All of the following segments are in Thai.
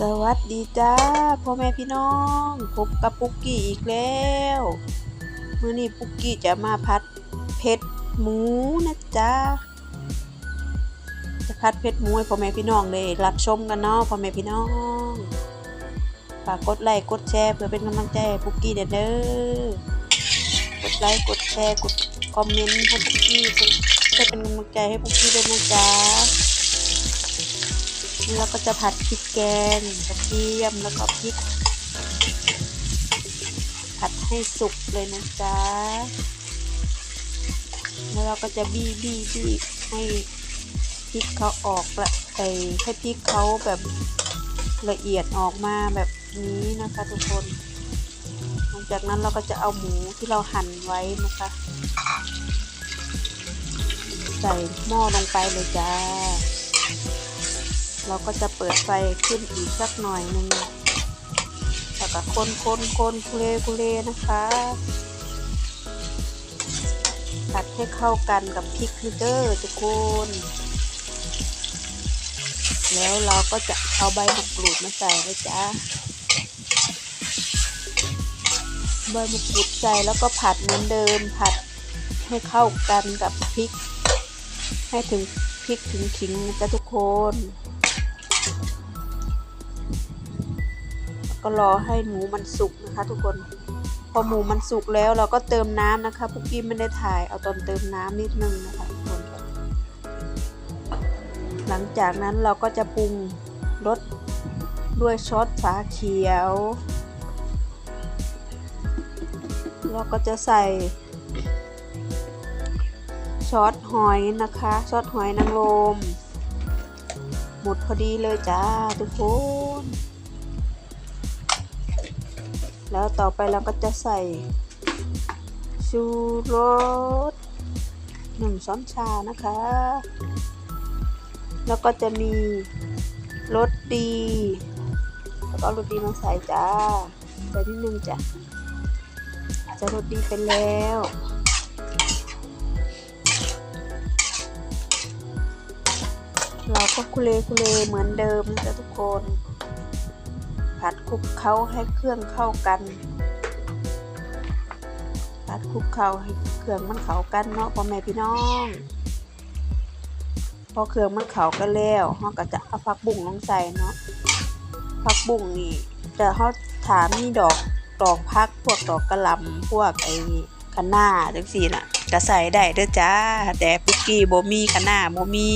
สวัสดีจ้าพ่อแม่พี่น้องพบกับปุกกี้อีกแล้วมื้อนี้ปุกกี้จะมาผัดเผ็ดหมูนะจ๊ะจะผัดเผ็ดหมูให้พ่อแม่พี่น้องเลยรับชมกันเนาะพ่อแม่พี่น้องฝากกดไลค์กดแชร์เพื่อเป็นกำลังใจปุกกี้เด้อเด้อกดไลค์กดแชร์กดคอมเมนต์ให้ปุกกี้เพื่อเป็นกำลังใจให้ปุกกี้ด้วยนะจ๊ะ แล้วก็จะผัดพริกแกงกระเทียมแล้วก็พริก ผัดให้สุกเลยนะจ๊ะ แล้วเราก็จะบี้บี้บี้ให้พริกเขาออกละไอให้พริกเขาแบบละเอียดออกมาแบบนี้นะคะทุกคน หลังจากนั้นเราก็จะเอาหมูที่เราหั่นไว้นะคะ ใส่หม้อลงไปเลยจ้า เราก็จะเปิดไฟขึ้นอีกสักหน่อยหนึ่งแล้วก็คนคนคนคุเลคุเลนะคะผัดให้เข้ากันกับพริกนิดเดอร์ทุกคนแล้วเราก็จะเอาใบมะกรูดมาใส่เลยจ้าใบมะกรูดใส่แล้วก็ผัดเหมือนเดิมผัดให้เข้ากันกับพริก ให้ถึงพริกถึงขิงนะจ๊ะทุกคน ก็รอให้หมูมันสุกนะคะ ทุกคน พอหมูมันสุกแล้วเราก็เติมน้ำนะคะพุกกี้ไม่ได้ถ่ายเอาตอนเติมน้ำนิดนึงนะคะทุกคน หลังจากนั้นเราก็จะปรุงรสด้วยซอสฝาเขียว เราก็จะใส่ซอสหอยนะคะซอสหอยนางรม หมดพอดีเลยจ้าทุกคน แล้วต่อไปเราก็จะใส่ชูรสหนึ่งช้อนชานะคะ แล้วก็จะมีรสดี แล้วก็รสดีมาใส่จ้าใส่นิดนึงจ้ะจะรสดีไปแล้ว เราก็คุเลคุเลเหมือนเดิมนะจ๊ะทุกคน ผัดคลุกเคล้าให้เครื่องเข้ากัน ผัดคลุกเคล้าให้เครื่องมันเข้ากันเนาะพ่อแม่พี่น้อง พอเครื่องมันเข้ากันแล้วเราก็จะเอาผักบุ้งลงใส่เนาะผักบุ้งนี่แต่เขาถามมีดอกดอกพักพวกดอกกระลำพวกไอ้คะน้าจังซี่น่ะก็ใส่ได้เด้อจ้า แต่ปุกกี้บ่มีคะน้าบ่มี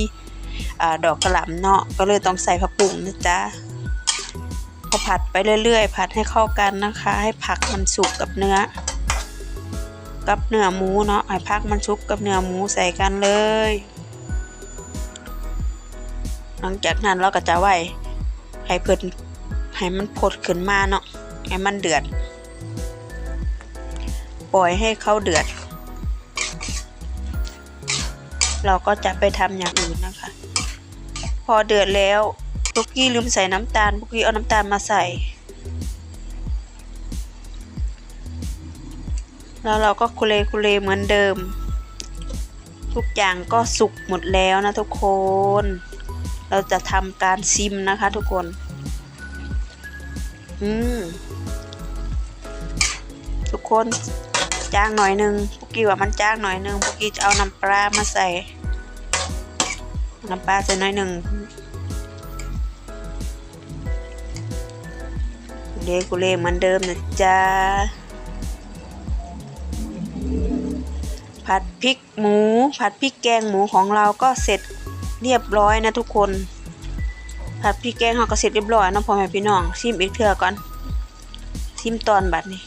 อดอกกระหล่ำเนาะก็เลยต้องใส่ผักบุ้งนะจ๊ะพอผัดไปเรื่อยๆ ผัดให้เข้ากันนะคะ ให้ผักมันสุกกับเนื้อ กับเนื้อหมูเนาะให้ผักมันสุกกับเนื้อหมูใส่กันเลย หลังจากนั้นเราก็จะไว้ให้เพิ่นให้มันพดขึ้นมาเนาะให้มันเดือด ปล่อยให้เขาเดือด เราก็จะไปทำอย่างอื่นนะคะ พอเดือดแล้วปุกกี้ลืมใส่น้ำตาลปุกกี้เอาน้ำตาลมาใส่ แล้วเราก็คุเลคุเลเหมือนเดิม ทุกอย่างก็สุกหมดแล้วนะทุกคน เราจะทำการซิมนะคะทุกคน อืมทุกคนจ้างหน่อยหนึงปุกกี้ว่ามันจ้างหน่อยหนึงปุกกี้จะเอาน้ำปลามาใส่ น้ำปลาใส่น่อยหนึ่งเลกูเลเหมือนเดิมนะจ๊ะ ผัดพริกหมู ผัดพริกแกงหมูของเราก็เสร็จเรียบร้อยนะทุกคน ผัดพริกแกงเราก็เสร็จเรียบร้อยนะพ่อแม่พี่น้องชิมอีกเทื่อก่อนชิมตอนบัดนี้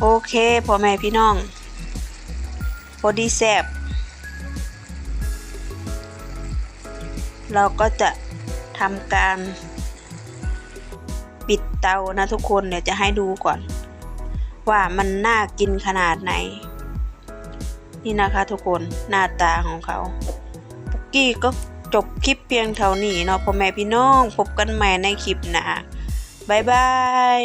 โอเคพ่อแม่พี่น้องพอดีแซบเราก็จะทำการปิดเตานะทุกคนเดี๋ยวจะให้ดูก่อน ว่ามันน่ากินขนาดไหน นี่นะคะทุกคนหน้าตาของเขาปุกกี้ก็จบคลิปเพียงเท่านี้เนาะพ่อแม่พี่น้อง พบกันใหม่ในคลิปหน้าบ๊ายบาย